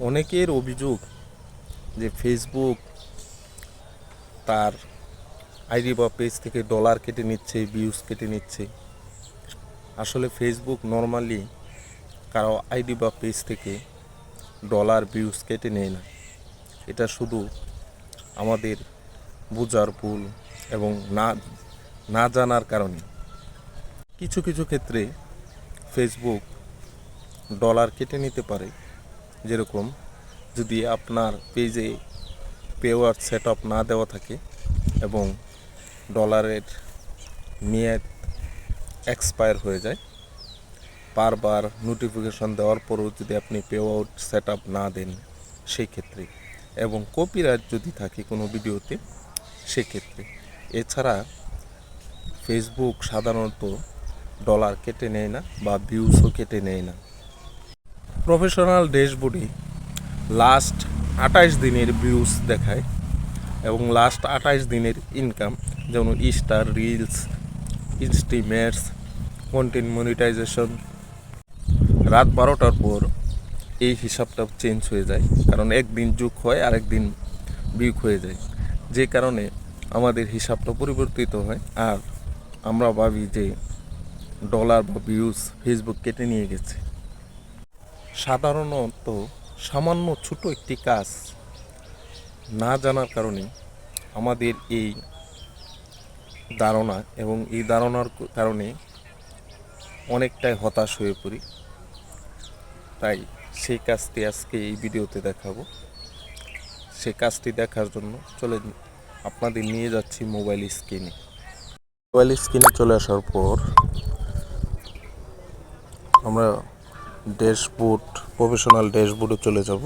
অনেকের অভিযোগ যে ফেসবুক তার আইডি বা পেজ থেকে ডলার কেটে নিচ্ছে ভিউজ কেটে নিচ্ছে। আসলে ফেসবুক নর্মালি কারও আইডি বা পেজ থেকে ডলার ভিউজ কেটে নেয় না। এটা শুধু আমাদের বোঝার ভুল এবং না না জানার কারণে। কিছু কিছু ক্ষেত্রে ফেসবুক ডলার কেটে নিতে পারে। যেরকম যদি আপনার পেজে পেওয়ার সেট আপ না দেওয়া থাকে এবং ডলারের মেয়াদ এক্সপায়ার হয়ে যায়, বারবার নোটিফিকেশন দেওয়ার পরেও যদি আপনি পে আউট সেট আপ না দেন সেই ক্ষেত্রে এবং কপিরাইট যদি থাকে কোনো ভিডিওতে সেক্ষেত্রে। এছাড়া ফেসবুক সাধারণত ডলার কেটে নেয় না বা ভিউসও কেটে নেয় না। প্রফেশনাল ড্যাশবোর্ডে লাস্ট আঠাশ দিনের ভিউজ দেখায় এবং লাস্ট আঠাশ দিনের ইনকাম যেমন ইস্টার রিলস ইনস্টিমেটস কন্টেন্ট মনিটাইজেশন রাত বারোটার পর এই হিসাবটা চেঞ্জ হয়ে যায়। কারণ একদিন যুগ হয় আরেক দিন বিয়োগ হয়ে যায়। যে কারণে আমাদের হিসাবটা পরিবর্তিত হয়। আর আমরা ভাবি যে ডলার বা ভিউজ ফেসবুক কেটে নিয়ে গেছে। সাধারণত সামান্য ছোট একটি কাজ না জানার কারণে আমাদের এই ধারণা এবং এই ধারণার কারণে অনেকটাই হতাশ হয়ে পড়ি। তাই সেই কাজটি আজকে এই ভিডিওতে দেখাবো। সেই কাজটি দেখার জন্য চলে আপনাদের নিয়ে যাচ্ছি মোবাইল স্ক্রিনে। মোবাইল স্ক্রিনে চলে আসার পর আমরা ড্যাশবোর্ড, প্রফেশনাল ড্যাশবোর্ডে চলে যাব।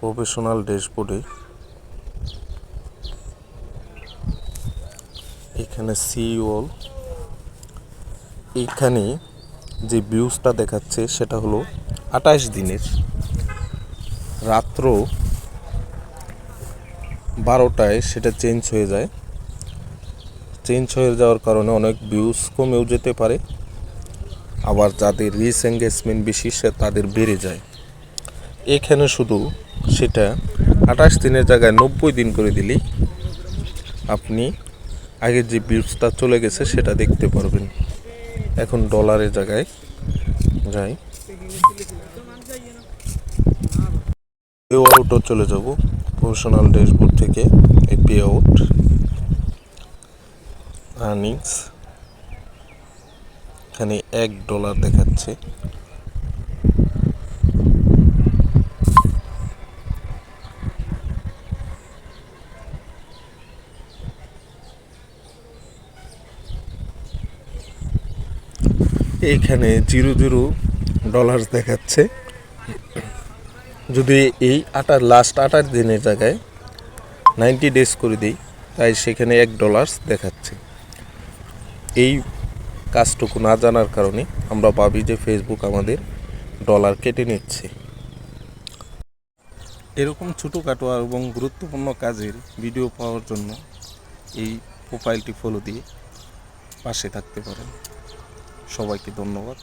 প্রফেশনাল ড্যাশবোর্ডে এখানে সি ওল এইখানে যে ভিউজটা দেখাচ্ছে সেটা হলো আঠাশ দিনের। রাত্র বারোটায় সেটা চেঞ্জ হয়ে যায়। চেঞ্জ হয়ে যাওয়ার কারণে অনেক ভিউজ কমেও যেতে পারে। আবার যাদের রিচ এঙ্গেজমেন্ট বেশি, সে তাদের বেড়ে যায়। এখানে শুধু সেটা, আঠাশ দিনের জায়গায় নব্বই দিন করে দিলেই আপনি আগের যে ভিউজটা চলে গেছে, সেটা দেখতে পারবেন। এখন ডলারের জায়গায় যাই। পে আউটও চলে যাব। প্রফেশনাল ড্যাশবোর্ড থেকে এই পে আউট আর্নিংস এখানে এক ডলার দেখাচ্ছে। এইখানে জিরো জিরো ডলার দেখাচ্ছে। যদি এই আটার লাস্ট আটার দিনের জায়গায় নাইনটি ডেজ করে দিই, তাই সেখানে এক ডলার্স দেখাচ্ছে। এই কাজটুকু না জানার কারণে আমরা ভাবি যে ফেসবুক আমাদের ডলার কেটে নিচ্ছে। এরকম ছোটোখাটো এবং গুরুত্বপূর্ণ কাজের ভিডিও পাওয়ার জন্য এই প্রোফাইলটি ফলো দিয়ে পাশে থাকতে পারেন। সবাইকে ধন্যবাদ।